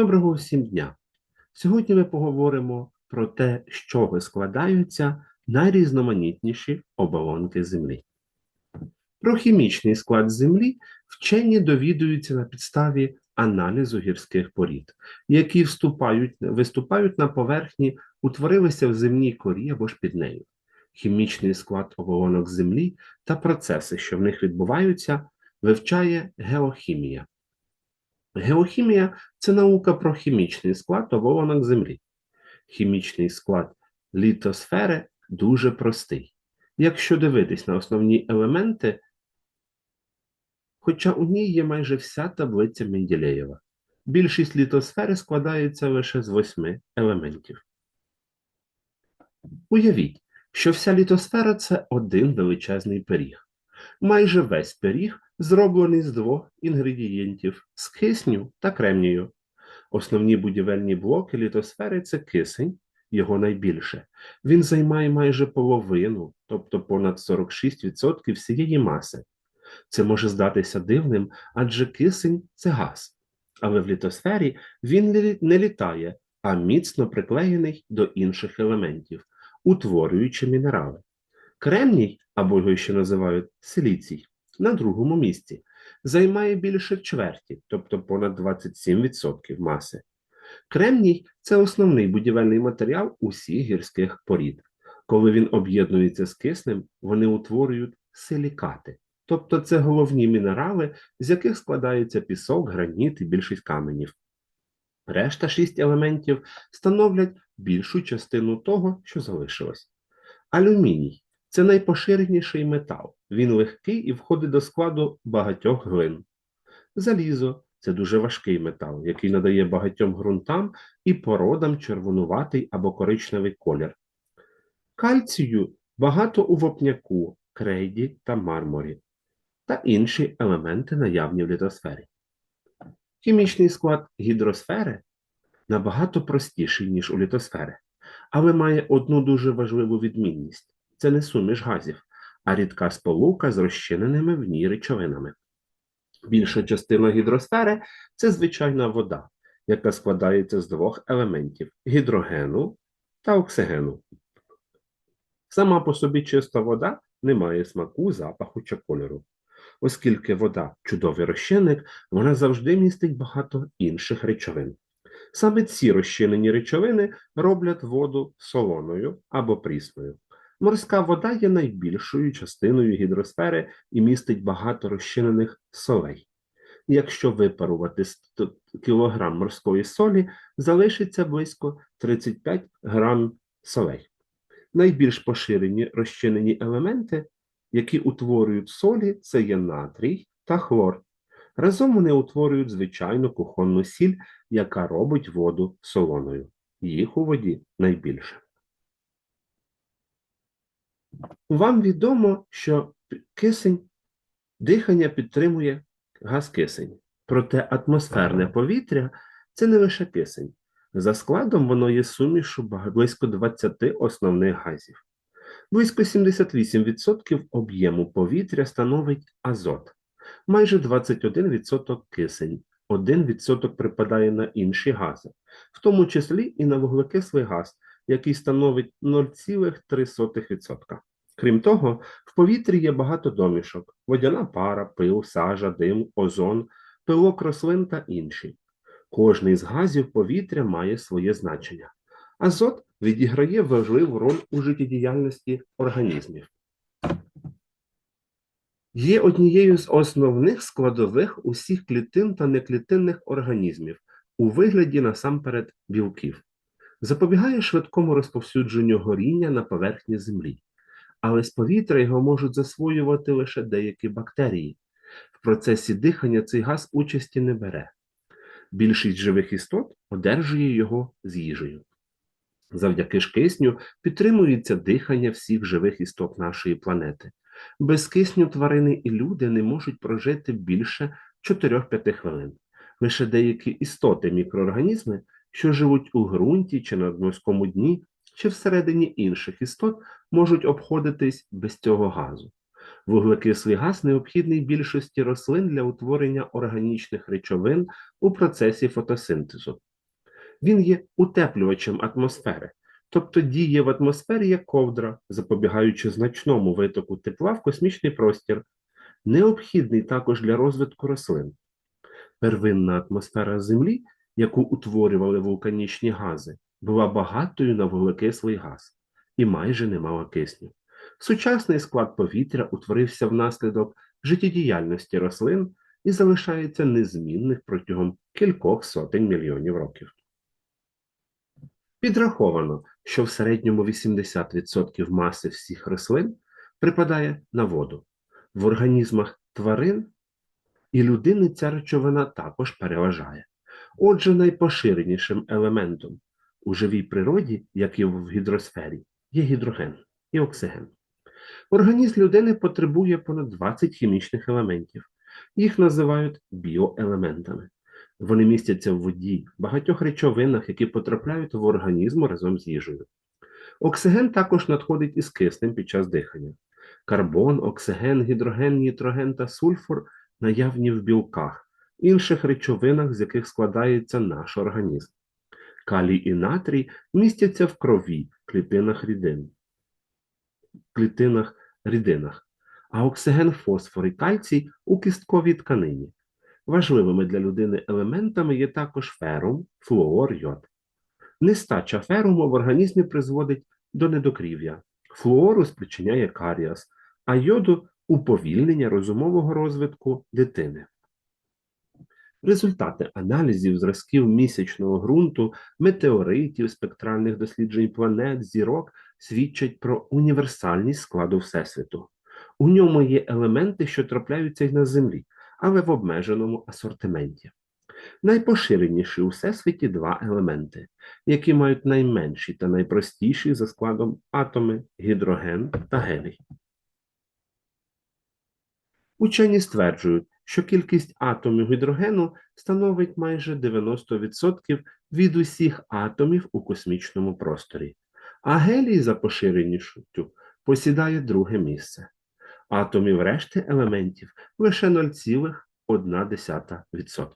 Доброго всім дня! Сьогодні ми поговоримо про те, з чого складаються найрізноманітніші оболонки Землі. Про хімічний склад Землі вчені довідуються на підставі аналізу гірських порід, які вступають, виступають на поверхні, утворилися в земній корі або ж під нею. Хімічний склад оболонок Землі та процеси, що в них відбуваються, вивчає геохімія. Геохімія це наука про хімічний склад оболонок Землі. Хімічний склад літосфери дуже простий. Якщо дивитись на основні елементи, хоча у ній є майже вся таблиця Менделєєва. Більшість літосфери складається лише з восьми елементів. Уявіть, що вся літосфера це один величезний пиріг. Майже весь пиріг зроблений з двох інгредієнтів з кисню та кремнію. Основні будівельні блоки літосфери це кисень, його найбільше. Він займає майже половину, тобто понад 46% всієї маси. Це може здатися дивним, адже кисень це газ. Але в літосфері він не літає, а міцно приклеєний до інших елементів, утворюючи мінерали. Кремній, або його ще називають силіцій, на другому місці, займає більше чверті, тобто понад 27% маси. Кремній це основний будівельний матеріал усіх гірських порід. Коли він об'єднується з киснем, вони утворюють силікати, тобто це головні мінерали, з яких складаються пісок, граніт і більшість каменів. Решта шість елементів становлять більшу частину того, що залишилось. Алюміній це найпоширеніший метал. Він легкий і входить до складу багатьох глин. Залізо це дуже важкий метал, який надає багатьом ґрунтам і породам червонуватий або коричневий колір. Кальцію багато у вопняку, крейді та мармурі та інші елементи наявні в літосфері. Хімічний склад гідросфери набагато простіший, ніж у літосфери, але має одну дуже важливу відмінність це не суміш газів, а рідка сполука з розчиненими в ній речовинами. Більша частина гідросфери це звичайна вода, яка складається з двох елементів гідрогену та оксигену. Сама по собі чиста вода не має смаку, запаху чи кольору. Оскільки вода чудовий розчинник, вона завжди містить багато інших речовин. Саме ці розчинені речовини роблять воду солоною або прісною. Морська вода є найбільшою частиною гідросфери і містить багато розчинених солей. Якщо випарувати кілограм морської солі, залишиться близько 35 грам солей. Найбільш поширені розчинені елементи, які утворюють солі, це є натрій та хлор. Разом вони утворюють звичайну кухонну сіль, яка робить воду солоною. Їх у воді найбільше. Вам відомо, що кисень дихання підтримує газ кисень. Проте атмосферне повітря це не лише кисень. За складом воно є сумішу близько 20 основних газів. Близько 78% об'єму повітря становить азот, майже 21% кисень, 1% припадає на інші гази, в тому числі і на вуглекислий газ, який становить 0,3%. Крім того, в повітрі є багато домішок: водяна пара, пил, сажа, дим, озон, пилок рослин та інші. Кожний з газів повітря має своє значення. Азот відіграє важливу роль у життєдіяльності організмів. Є однією з основних складових усіх клітин та неклітинних організмів у вигляді насамперед білків, запобігає швидкому розповсюдженню горіння на поверхні землі але з повітря його можуть засвоювати лише деякі бактерії. В процесі дихання цей газ участі не бере. Більшість живих істот одержує його з їжею. Завдяки ж кисню підтримується дихання всіх живих істот нашої планети. Без кисню тварини і люди не можуть прожити більше 4-5 хвилин. Лише деякі істоти, мікроорганізми, що живуть у ґрунті чи на морському дні, чи всередині інших істот можуть обходитись без цього газу. Вуглекислий газ необхідний більшості рослин для утворення органічних речовин у процесі фотосинтезу, Він є утеплювачем атмосфери, тобто діє в атмосфері як ковдра, запобігаючи значному витоку тепла в космічний простір, необхідний також для розвитку рослин. Первинна атмосфера Землі, яку утворювали вулканічні гази, була багатою на вуглекислий газ і майже не мала кисню. Сучасний склад повітря утворився внаслідок життєдіяльності рослин і залишається незмінних протягом кількох сотень мільйонів років. Підраховано, що в середньому 80% маси всіх рослин припадає на воду. В організмах тварин і людини ця речовина також переважає. Отже, найпоширенішим елементом у живій природі, як і в гідросфері, є гідроген і оксиген. Організм людини потребує понад 20 хімічних елементів. Їх називають біоелементами. Вони містяться в воді, багатьох речовинах, які потрапляють в організм разом з їжею. Оксиген також надходить із киснем під час дихання. Карбон, оксиген, гідроген, нітроген та сульфур наявні в білках, інших речовинах, з яких складається наш організм. Калій і натрій містяться в крові, клітинах рідин, клітинах рідинах, а оксиген, фосфор і кальцій у кістковій тканині. Важливими для людини елементами є також ферум, флуор, йод. Нестача феруму в організмі призводить до недокрів'я. Флуору спричиняє каріас, а йоду уповільнення розумового розвитку дитини. Результати аналізів зразків місячного ґрунту, метеоритів, спектральних досліджень планет, зірок свідчать про універсальність складу Всесвіту. У ньому є елементи, що трапляються й на Землі, але в обмеженому асортименті. Найпоширеніші у всесвіті два елементи, які мають найменші та найпростіші за складом атоми гідроген та гелій. Учені стверджують, що кількість атомів гідрогену становить майже 90% від усіх атомів у космічному просторі, а гелій за поширеністю посідає друге місце. Атомів решти елементів лише 0,1%.